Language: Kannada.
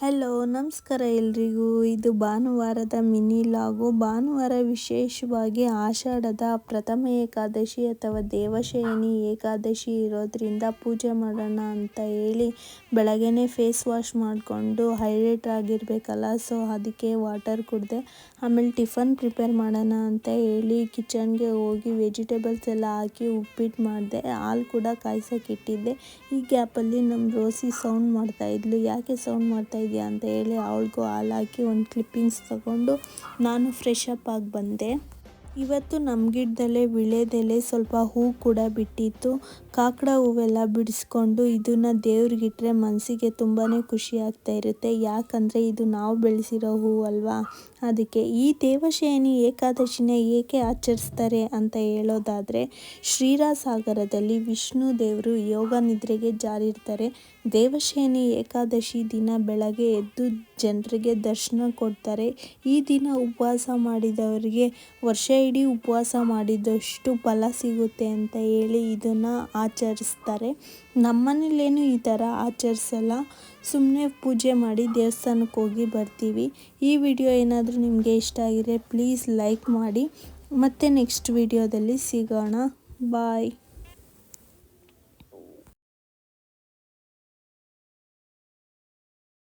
ಹಲೋ, ನಮಸ್ಕಾರ ಎಲ್ರಿಗೂ. ಇದು ಭಾನುವಾರದ ಮಿನಿ ಲಾಗು. ಭಾನುವಾರ ವಿಶೇಷವಾಗಿ ಆಷಾಢದ ಪ್ರಥಮ ಏಕಾದಶಿ ಅಥವಾ ದೇವಶಯನಿ ಏಕಾದಶಿ ಇರೋದ್ರಿಂದ ಪೂಜೆ ಮಾಡೋಣ ಅಂತ ಹೇಳಿ ಬೆಳಗ್ಗೆನೇ ಫೇಸ್ ವಾಶ್ ಮಾಡಿಕೊಂಡು ಹೈಡ್ರೇಟ್ ಆಗಿರಬೇಕಲ್ಲ, ಸೊ ಅದಕ್ಕೆ ವಾಟರ್ ಕುಡಿದೆ ಆಮೇಲೆ ಟಿಫನ್ ಪ್ರಿಪೇರ್ ಮಾಡೋಣ ಅಂತ ಹೇಳಿ ಕಿಚನ್ಗೆ ಹೋಗಿ ವೆಜಿಟೇಬಲ್ಸ್ ಎಲ್ಲ ಹಾಕಿ ಉಪ್ಪಿಟ್ಟು ಮಾಡಿದೆ. ಹಾಲು ಕೂಡ ಕಾಯಿಸೋಕ್ಕಿಟ್ಟಿದ್ದೆ ಈ ಗ್ಯಾಪಲ್ಲಿ ನಮ್ಮ ರೋಸಿ ಸೌಂಡ್ ಮಾಡ್ತಾಯಿದ್ಲು ಯಾಕೆ ಸೌಂಡ್ ಮಾಡ್ತಾ ಇದೆಯಾ ಅಂತ ಹೇಳಿ ಅವಳಿಗೂ ಹಾಲು ಹಾಕಿ ಒಂದು ಕ್ಲಿಪ್ಪಿಂಗ್ಸ್ ತಗೊಂಡು ನಾನು ಫ್ರೆಶ್ ಅಪ್ ಆಗಿ ಬಂದೆ. ಇವತ್ತು ನಮ್ಮ ಗಿಡದಲ್ಲೇ ವಿಳೆದೆಲೆ ಸ್ವಲ್ಪ ಹೂ ಕೂಡ ಬಿಟ್ಟಿತ್ತು. ಕಾಕಡ ಹೂವೆಲ್ಲ ಬಿಡಿಸ್ಕೊಂಡು ಇದನ್ನು ದೇವ್ರಿಗಿಟ್ರೆ ಮನಸ್ಸಿಗೆ ತುಂಬಾ ಖುಷಿ ಆಗ್ತಾ ಇರುತ್ತೆ. ಯಾಕಂದರೆ ಇದು ನಾವು ಬೆಳೆಸಿರೋ ಹೂ ಅಲ್ವಾ? ಅದಕ್ಕೆ ಈ ದೇವಶಯನಿ ಏಕಾದಶಿನ ಏಕೆ ಆಚರಿಸ್ತಾರೆ ಅಂತ ಹೇಳೋದಾದರೆ, ಶ್ರೀರಾಸಾಗರದಲ್ಲಿ ವಿಷ್ಣು ದೇವರು ಯೋಗ ನಿದ್ರೆಗೆ ಜಾರಿರ್ತಾರೆ. ದೇವಶಯನಿ ಏಕಾದಶಿ ದಿನ ಬೆಳಗ್ಗೆ ಎದ್ದು ಜನರಿಗೆ ದರ್ಶನ ಕೊಡ್ತಾರೆ. ಈ ದಿನ ಉಪವಾಸ ಮಾಡಿದವರಿಗೆ ವರ್ಷ ಇಡೀ ಉಪವಾಸ ಮಾಡಿದಷ್ಟು ಫಲ ಸಿಗುತ್ತೆ ಅಂತ ಹೇಳಿ ಇದನ್ನು ಆಚರಿಸ್ತಾರೆ. ನಮ್ಮನೇಲೇನು ಈ ಥರ ಆಚರಿಸಲ್ಲ. ಸುಮ್ಮನೆ ಪೂಜೆ ಮಾಡಿ ದೇವಸ್ಥಾನಕ್ಕೆ ಹೋಗಿ ಬರ್ತೀವಿ. ಈ ವಿಡಿಯೋ ಏನಾದರೂ ನಿಮಗೆ ಇಷ್ಟ ಆಗಿದ್ರೆ ಪ್ಲೀಸ್ ಲೈಕ್ ಮಾಡಿ. ಮತ್ತೆ ನೆಕ್ಸ್ಟ್ ವಿಡಿಯೋದಲ್ಲಿ ಸಿಗೋಣ. ಬಾಯ್.